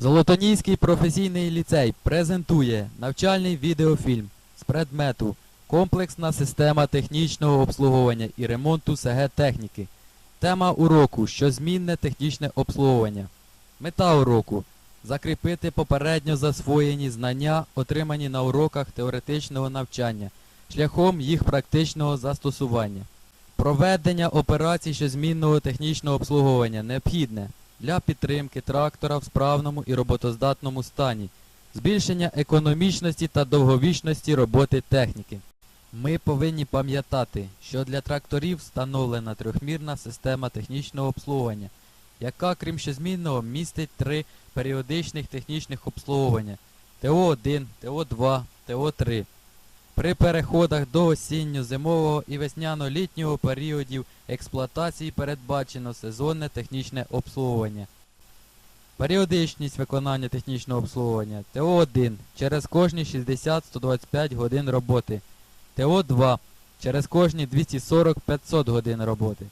Золотоніський професійний ліцей презентує навчальний відеофільм з предмету Комплексна система технічного обслуговування і ремонту СГ техніки. Тема уроку Щозмінне технічне обслуговування. Мета уроку закріпити попередньо засвоєні знання, отримані на уроках теоретичного навчання, шляхом їх практичного застосування. Проведення операцій щозмінного технічного обслуговування необхідне для підтримки трактора в справному і роботоздатному стані, збільшення економічності та довговічності роботи техніки. Ми повинні пам'ятати, що для тракторів встановлена трьохмірна система технічного обслуговування, яка, крім щозмінного, містить три періодичних технічних обслуговування ТО1, ТО2, ТО3. При переходах до осінньо-зимового і весняно-літнього періодів експлуатації передбачено сезонне технічне обслуговування. Періодичність виконання технічного обслуговування ТО1 через кожні 60-125 годин роботи. ТО2 через кожні 240-500 годин роботи.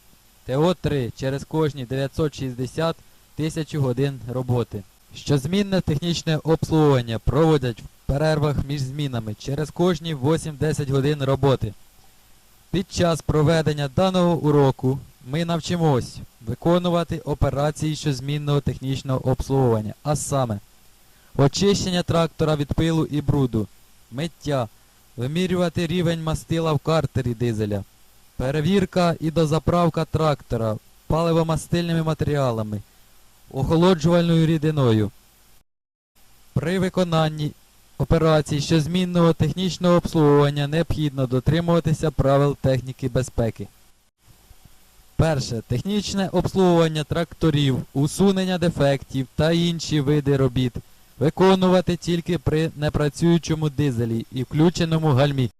ТО3 через кожні 960 тисяч годин роботи. Щозмінне технічне обслуговування проводять в перервах між змінами через кожні 8-10 годин роботи. Під час проведення даного уроку ми навчимось виконувати операції щозмінного технічного обслуговування, а саме очищення трактора від пилу і бруду, миття, вимірювати рівень мастила в картері дизеля, перевірка і дозаправка трактора паливомастильними матеріалами, охолоджувальною рідиною. При виконанні операцій щозмінного технічного обслуговування необхідно дотримуватися правил техніки безпеки. Перше. Технічне обслуговування тракторів, усунення дефектів та інші види робіт виконувати тільки при непрацюючому дизелі і включеному гальмі.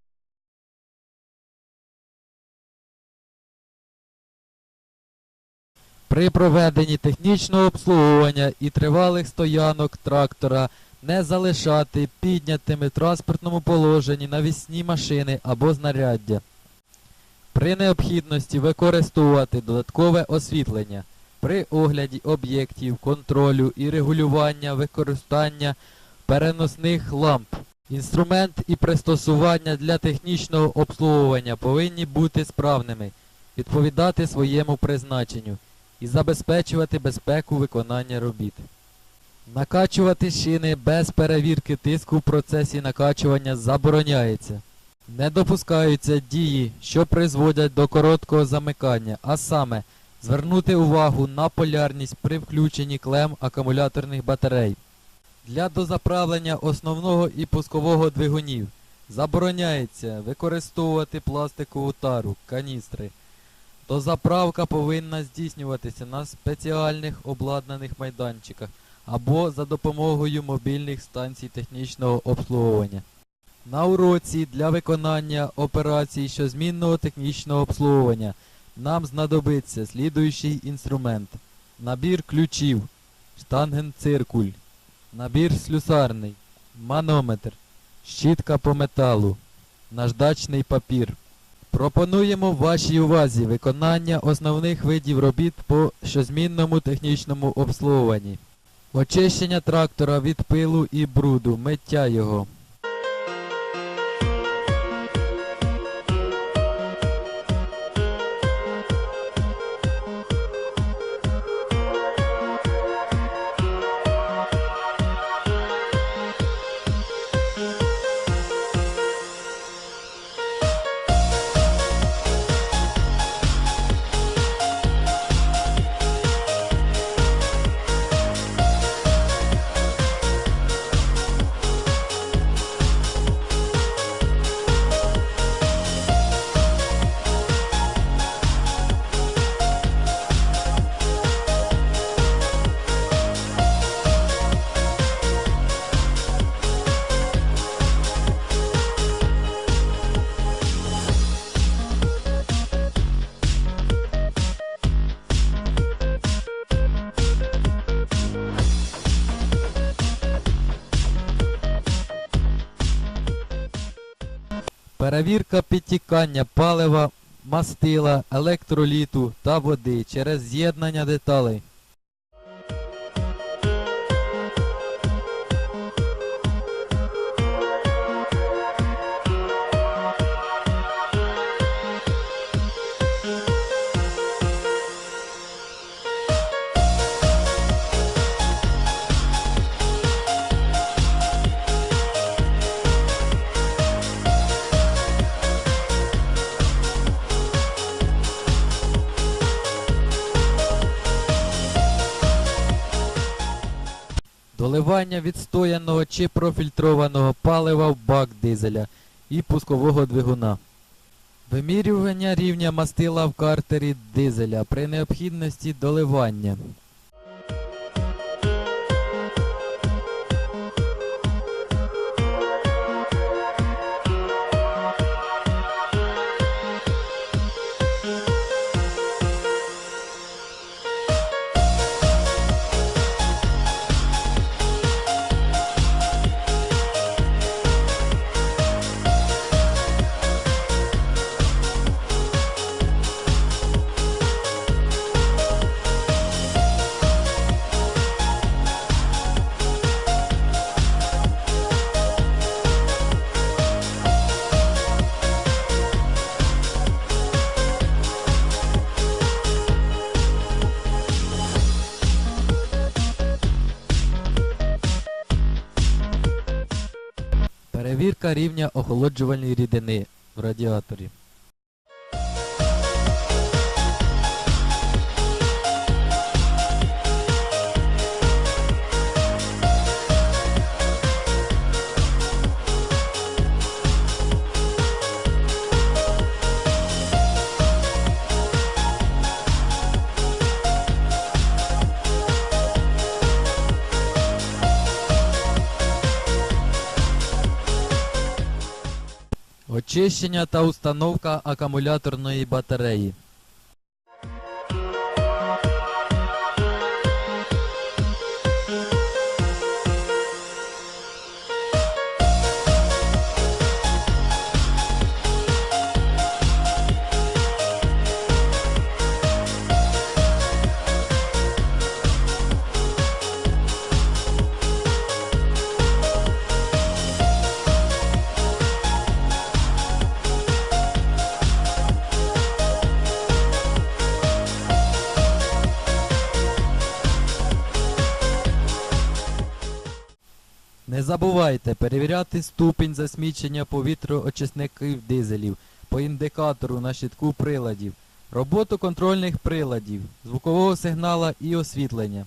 При проведенні технічного обслуговування і тривалих стоянок трактора не залишати піднятими транспортному положенні навісні машини або знаряддя. При необхідності використовувати додаткове освітлення. При огляді об'єктів, контролю і регулювання використання переносних ламп. Інструмент і пристосування для технічного обслуговування повинні бути справними, відповідати своєму призначенню і забезпечувати безпеку виконання робіт. Накачувати шини без перевірки тиску в процесі накачування забороняється. Не допускаються дії, що призводять до короткого замикання, а саме звернути увагу на полярність при включенні клем акумуляторних батарей. Для дозаправлення основного і пускового двигунів забороняється використовувати пластикову тару, каністри. Дозаправка повинна здійснюватися на спеціальних обладнаних майданчиках або за допомогою мобільних станцій технічного обслуговування. На уроці для виконання операцій щозмінного технічного обслуговування нам знадобиться слідуючий інструмент. Набір ключів, штангенциркуль, набір слюсарний, манометр, щітка по металу, наждачний папір. Пропонуємо вашій увазі виконання основних видів робіт по щозмінному технічному обслуговуванні. Очищення трактора від пилу і бруду, миття його. Перевірка підтікання палива, мастила, електроліту та води через з'єднання деталей. Доливання відстояного чи профільтрованого палива в бак дизеля і пускового двигуна. Вимірювання рівня мастила в картері дизеля при необхідності доливання. Перевірка рівня охолоджувальної рідини в радіаторі. Очищення та установка акумуляторної батареї. Не забувайте перевіряти ступінь засмічення повітроочисників дизелів по індикатору на щитку приладів, роботу контрольних приладів, звукового сигнала і освітлення.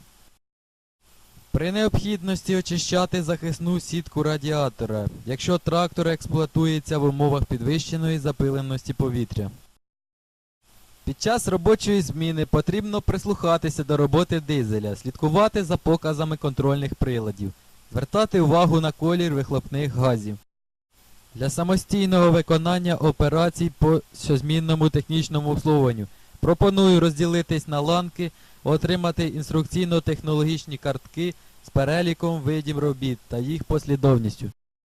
При необхідності очищати захисну сітку радіатора, якщо трактор експлуатується в умовах підвищеної запиленості повітря. Під час робочої зміни потрібно прислухатися до роботи дизеля, слідкувати за показами контрольних приладів, звертати увагу на колір вихлопних газів. Для самостійного виконання операцій по щозмінному технічному обслуговуванню пропоную розділитись на ланки, отримати інструкційно-технологічні картки з переліком видів робіт та їх послідовністю.